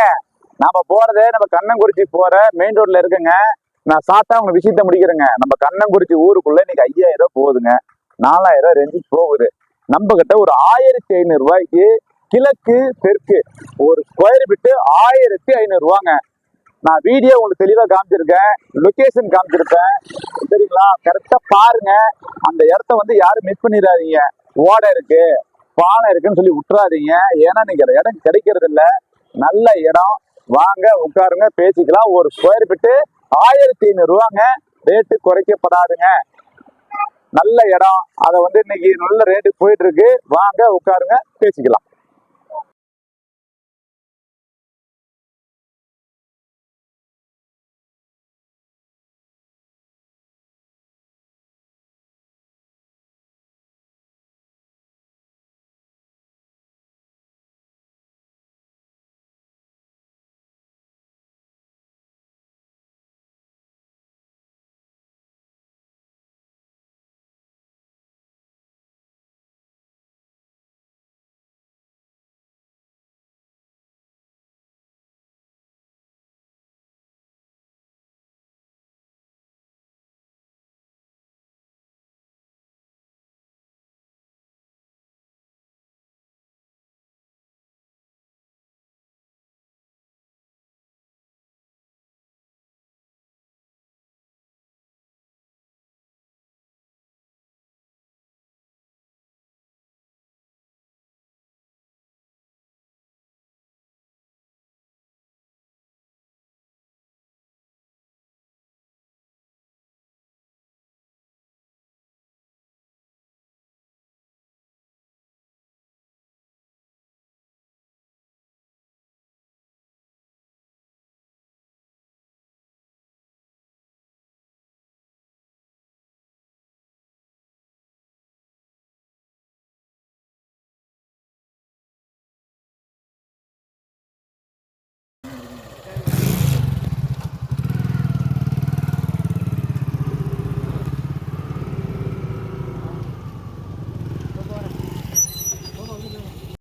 ஏங்க நம்ம போறது நம்ம கண்ணங்குறிச்சி போற மெயின் ரோட்ல இருக்குங்க. நான் சாத்தா உங்க விஷயத்த முடிக்கிறேங்க. நம்ம கண்ணங்குறிச்சி ஊருக்குள்ள இன்னைக்கு ஐயாயிரம் ரூபாய் போகுதுங்க. நாலாயிரம் ரேஞ்சு போகுது. நம்ம கிட்ட ஒரு ஆயிரத்தி ஐநூறு ரூபாய்க்கு கிழக்கு தெற்கு ஒரு ஸ்கொயர் பிட்டு ஆயிரத்தி ஐநூறு ரூபாங்க. நான் வீடியோ உங்களுக்கு தெளிவா காமிச்சிருக்கேன். லொகேஷன் காமிச்சிருப்பேன். சரிங்களா? கரெக்டா பாருங்க. அந்த இடத்த வந்து யாரும் மிஸ் பண்ணிடாதீங்க. ஓடை இருக்கு பாலம் இருக்குன்னு சொல்லி விட்டுறாதீங்க. ஏன்னா நீங்க இடம் கிடைக்கிறது இல்லை நல்ல இடம். வாங்க உட்காருங்க பேசிக்கலாம். ஒரு ஸ்கொயர் ஃபிட்டு ஆயிரத்தி ஐநூறு ரூபாங்க ரேட்டு குறைக்கப்படாதுங்க. நல்ல இடம். அதை வந்து இன்னைக்கு நல்ல ரேட்டு போயிட்டு இருக்கு. வாங்க உட்காருங்க பேசிக்கலாம்.